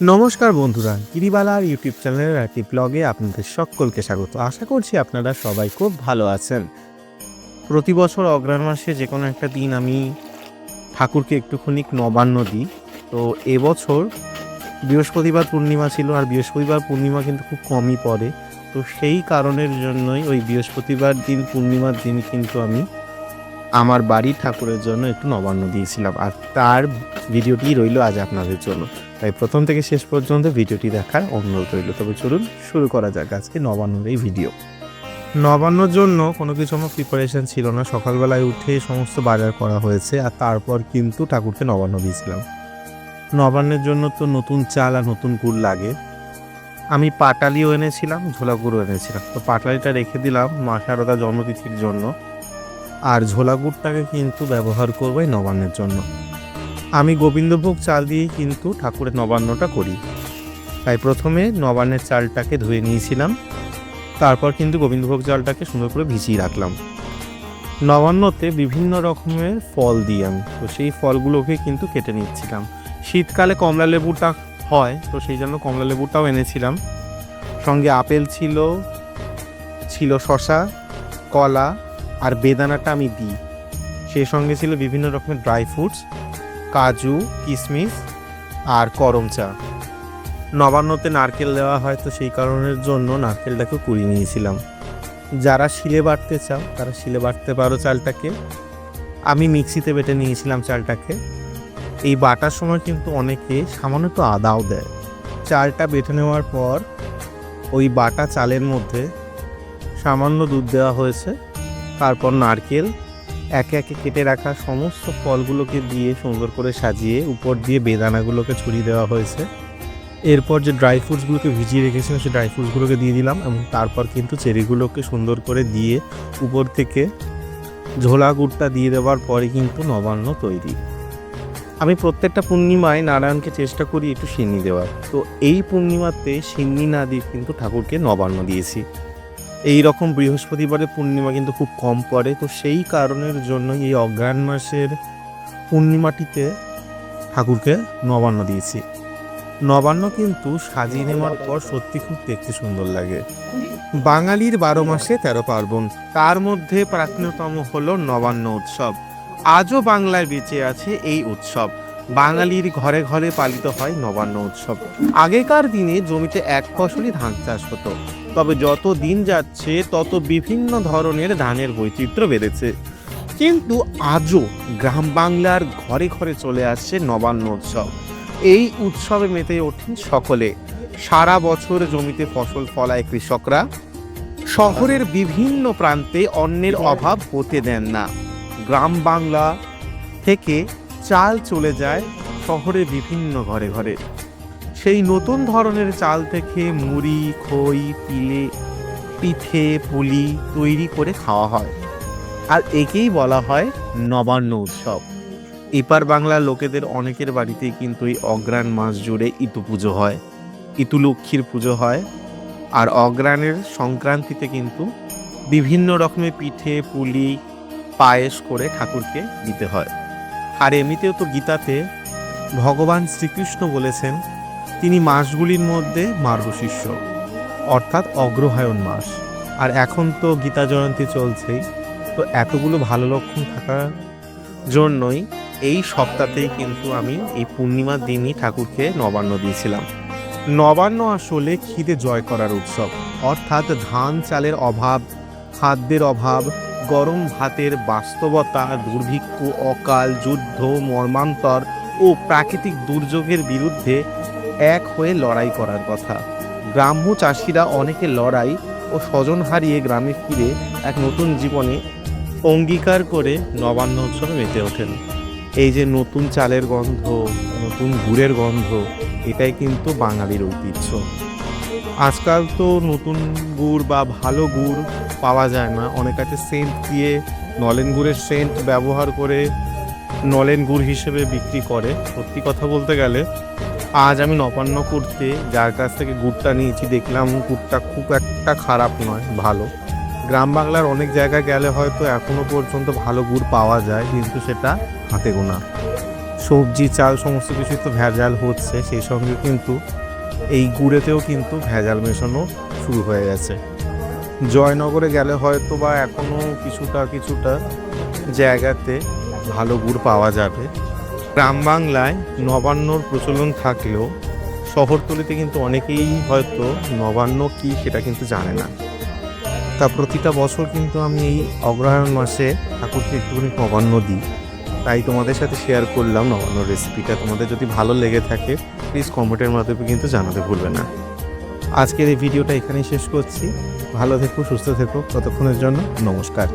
নমস্কার বন্ধুরা, গিরিবালার ইউটিউব চ্যানেলের একটি ব্লগে আপনাদের সকলকে স্বাগত। আশা করছি আপনারা সবাই খুব ভালো আছেন। প্রতি বছর অগ্রাণ মাসে যে কোনো একটা দিন আমি ঠাকুরকে একটুখানি নবান্ন দিই। তো এবছর বৃহস্পতিবার পূর্ণিমা ছিল আর বৃহস্পতিবার পূর্ণিমা কিন্তু খুব কমই পড়ে। তো সেই কারণের জন্যই ওই বৃহস্পতিবার দিন, পূর্ণিমার দিন কিন্তু আমি আমার বাড়ির ঠাকুরের জন্য একটু নবান্ন দিয়েছিলাম। আর তার ভিডিওটি রইল আজ আপনাদের জন্য। তাই প্রথম থেকে শেষ পর্যন্ত ভিডিওটি দেখার অনুরোধ রইল। তবে চলুন শুরু করা যাক আজকে নবান্নর এই ভিডিও। নবান্নর জন্য কোনো কিছু আমার প্রিপারেশান ছিল না। সকালবেলায় উঠে সমস্ত বাজার করা হয়েছে আর তারপর কিন্তু ঠাকুরকে নবান্ন দিয়েছিলাম। নবান্নের জন্য তো নতুন চাল আর নতুন গুড় লাগে। আমি পাটালিও এনেছিলাম ঝোলা গুঁড়ো এনেছিলাম। তো পাটালিটা রেখে দিলাম মা শারদা জন্মতিথির জন্য। আর ঝোলা গুড়টাকে কিন্তু ব্যবহার করব নবান্নের জন্য। আমি গোবিন্দভোগ চাল দিয়েই কিন্তু ঠাকুরের নবান্নটা করি। তাই প্রথমে নবান্নের চালটাকে ধুয়ে নিয়েছিলাম। তারপর কিন্তু গোবিন্দভোগ চালটাকে সুন্দর করে ভিজিয়ে রাখলাম। নবান্নতে বিভিন্ন রকমের ফল দিই আমি। তো সেই ফলগুলোকে কিন্তু কেটে নিচ্ছিলাম। শীতকালে কমলা লেবুটা হয়, তো সেই জন্য কমলা লেবুটাও এনেছিলাম। সঙ্গে আপেল ছিল ছিল শশা কলা আর বেদানাটা আমি দিই। সেই সঙ্গে ছিল বিভিন্ন রকমের ড্রাই ফ্রুটস। কাজু কিশমিশ আর করম চা। নবান্নতে নারকেল দেওয়া হয় তো সেই কারণের জন্য নারকেলটাকে কুড়িয়ে নিয়েছিলাম। যারা শিলে বাটতে চাও, তারা শিলে বাটতে পারো চালটাকে। আমি মিক্সিতে বেটে নিয়েছিলাম চালটাকে। এই বাটার সময় কিন্তু অনেকে সামান্য একটু আদাও দেয়। চালটা বেটে নেওয়ার পর ওই বাটা চালের মধ্যে সামান্য দুধ দেওয়া হয়েছে। তারপর নারকেল একে একে কেটে রাখা সমস্ত ফলগুলোকে দিয়ে সুন্দর করে সাজিয়ে উপর দিয়ে বেদানাগুলোকে ছড়িয়ে দেওয়া হয়েছে। এরপর যে ড্রাই ফ্রুটসগুলোকে ভিজিয়ে রেখেছিলাম, সেই ড্রাই ফ্রুটসগুলোকে দিয়ে দিলাম এবং তারপর কিন্তু চেরিগুলোকে সুন্দর করে দিয়ে উপর থেকে ঝোলা গুড়টা দিয়ে দেওয়ার পরে কিন্তু নবান্ন তৈরি। আমি প্রত্যেকটা পূর্ণিমায় নারায়ণকে চেষ্টা করি একটু সিন্নি দেওয়ার। তো এই পূর্ণিমাতে সিন্নি না দিয়ে কিন্তু ঠাকুরকে নবান্ন দিয়েছি। এই রকম বৃহস্পতিবারে পূর্ণিমা কিন্তু খুব কম পড়ে, তো সেই কারণের জন্য এই অগ্রহায়ণ মাসের পূর্ণিমাটিতে ঠাকুরকে নবান্ন দিয়েছি। নবান্ন কিন্তু সাজিয়ে নেওয়ার পর সত্যি খুব দেখতে সুন্দর লাগে। বাঙালির বারো মাসে তেরো পার্বণ, তার মধ্যে প্রাচীনতম হলো নবান্ন উৎসব। আজও বাংলায় বেঁচে আছে এই উৎসব। বাঙালির ঘরে ঘরে পালিত হয় নবান্ন উৎসব। আগেকার দিনে জমিতে এক ফসলই ধান চাষ হতো। তবে যত দিন যাচ্ছে, তত বিভিন্ন ধরনের ধানের বৈচিত্র্য বেড়েছে। কিন্তু আজও গ্রাম বাংলার ঘরে ঘরে চলে আসছে নবান্ন উৎসব। এই উৎসবে মেতে ওঠেন সকলে। সারা বছর জমিতে ফসল ফলায় কৃষকরা। শহরের বিভিন্ন প্রান্তে অন্যের অভাব হতে দেন না। গ্রাম বাংলা থেকে চাল চলে যায় শহরে বিভিন্ন ঘরে ঘরে। সেই নতুন ধরনের চাল থেকে মুড়ি, খই পিলে পিঠে, পুলি তৈরি করে খাওয়া হয়। আর একেই বলা হয় নবান্ন উৎসব। এপার বাংলার লোকেদের অনেকের বাড়িতেই কিন্তু এই অগ্রাণ মাস জুড়ে ইতু পুজো হয়, ইতু লক্ষ্মীর পুজো হয়। আর অগ্রাণের সংক্রান্তিতে কিন্তু বিভিন্ন রকমের পিঠে, পুলি, পায়েস করে ঠাকুরকে দিতে হয়। আর এমনিতেও তো গীতাতে ভগবান শ্রীকৃষ্ণ বলেছেন, তিনি মাসগুলির মধ্যে মার্গশিষ্য অর্থাৎ অগ্রহায়ণ মাস। আর এখন তো গীতা জয়ন্তী চলছেই, তো এতগুলো ভালো লক্ষণ থাকার জন্যই এই সপ্তাহতেই কিন্তু আমি এই পূর্ণিমার দিনই ঠাকুরকে নবান্ন দিয়েছিলাম। নবান্ন আসলে খিদে জয় করার উৎসব, অর্থাৎ ধান চালের অভাব, খাদ্যের অভাব গরম ভাতের বাস্তবতা, দুর্ভিক্ষ, অকাল যুদ্ধ, মর্মান্তর ও প্রাকৃতিক দুর্যোগের বিরুদ্ধে এক হয়ে লড়াই করার কথা। গ্রাম্য চাষিরা অনেকে লড়াই ও স্বজন হারিয়ে গ্রামে ফিরে এক নতুন জীবনে অঙ্গীকার করে নবান্ন উৎসবে মেতে ওঠেন। এই যে নতুন চালের গন্ধ, নতুন গুড়ের গন্ধ, এটাই কিন্তু বাঙালির ঐতিহ্য। আজকাল তো নতুন গুড় বা ভালো গুড় পাওয়া যায় না। অনেক আছে সেন্ট দিয়ে নলেন গুড়ের সেন্ট ব্যবহার করে নলেন গুড় হিসেবে বিক্রি করে। সত্যি কথা বলতে গেলে আজ আমি নবান্ন করতে, যার কাছ থেকে গুড়টা নিয়েছি, দেখলাম গুড়টা খুব একটা খারাপ নয়, ভালো। গ্রাম বাংলার অনেক জায়গায় গেলে হয়তো এখনও পর্যন্ত ভালো গুড় পাওয়া যায়, কিন্তু সেটা হাতে গোনা। সবজি, চাল, সমস্ত কিছুই তো ভেজাল হচ্ছে, সেই সঙ্গে কিন্তু এই গুড়েতেও কিন্তু ভেজাল মেশানো শুরু হয়ে গেছে। জয়নগরে গেলে হয়তো বা এখনও কিছুটা কিছুটা জায়গাতে ভালো গুড় পাওয়া যাবে। গ্রাম বাংলায় নবান্নর প্রচলন থাকলেও শহরতলিতে কিন্তু অনেকেই হয়তো নবান্ন কি সেটা কিন্তু জানে না। তা প্রতিটা বছর কিন্তু আমি এই অগ্রহায়ণ মাসে ঠাকুরকে একটুখানি নবান্ন দিই। তাই তোমাদের সাথে শেয়ার করলাম নবান্ন রেসিপিটা তোমাদের যদি ভালো লেগে থাকে প্লিজ কমেন্টের মাধ্যমে কিন্তু জানাতে ভুলবে না। আজকের এই ভিডিওটা এখানেই শেষ করছি। ভালো থেকো, সুস্থ থেকো। ততক্ষণের জন্য নমস্কার।